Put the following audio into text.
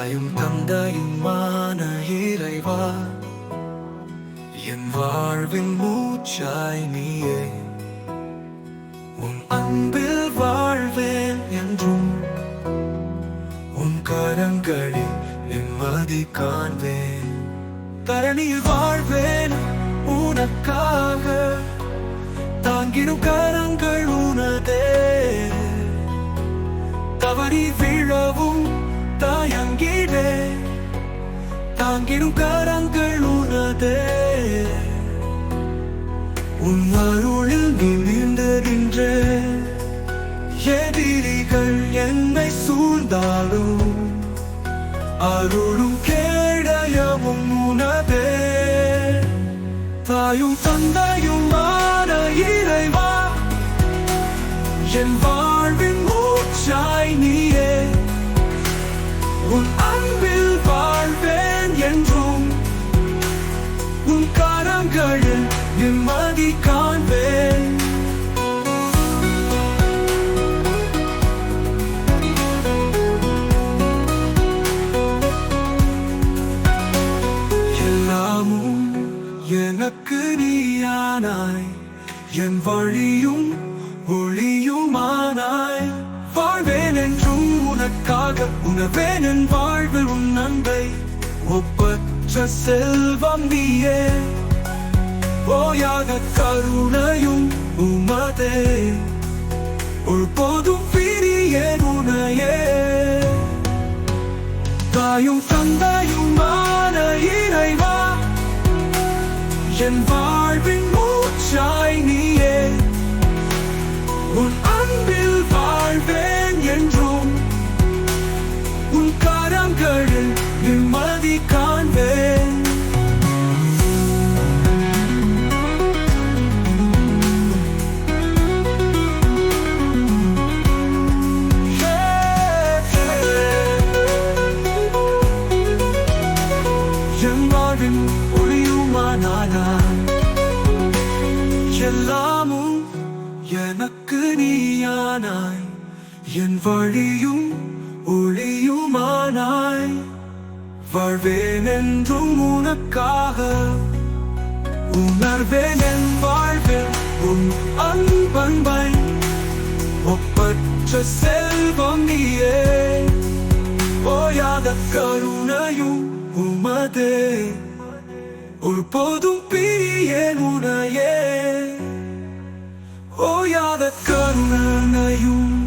தாயும் தந்தையுமான இறைவா. என் வாழ்வின் மூச்சாய் நீயே. உன் அன்பில் வாழ்வேன் என்றும். உன் கரங்களில் நிம்மதி காண்பேன். தரணியில் வாழ்வேன் உனக்காக. தாங்கிடும் கரங்கள் உனதே. தவறி தாங்கிடும் கரங்கள் உனதே. உன் அருளில் நிமிர்ந்ததின்ற எதிரிகள் என்னை சூழ்ந்தாலும் அருளும் கேடயமும் உனதே. தாயும் தந்தையும் தந்தையுமான இறைவா என் நிம்மதி காண்பேன். எல்லாமும் எனக்கு நீயானாய். என் வழியும் ஒளியுமானாய். வாழ்வேன் என்றும் உனக்காக உணவேன் என் வாழ்வில் உன் அன்பை ஒப்பற்ற செல்வம் நீயே. ஓயாத கருணையும் உமதே. ஒருபோதும் பிரியேன் உனையே? தாயும் தந்தையுமான இறைவா என் வாழ்வின் மூச்சாய் நீயே. உன் நீயானாய் என் வழியும் ஒளியுமானாய். வாழ்வேன் என்றும் உனக்காக உணர்வேன் என் வாழ்வில் உன் அன்பன்பை ஒப்பற்ற செல்வம் நீயே. ஓயாத கருணையும் உமதே. ஒரு போதும் பிரியேன் ஒருபோதும் ஓயாத கருணையும்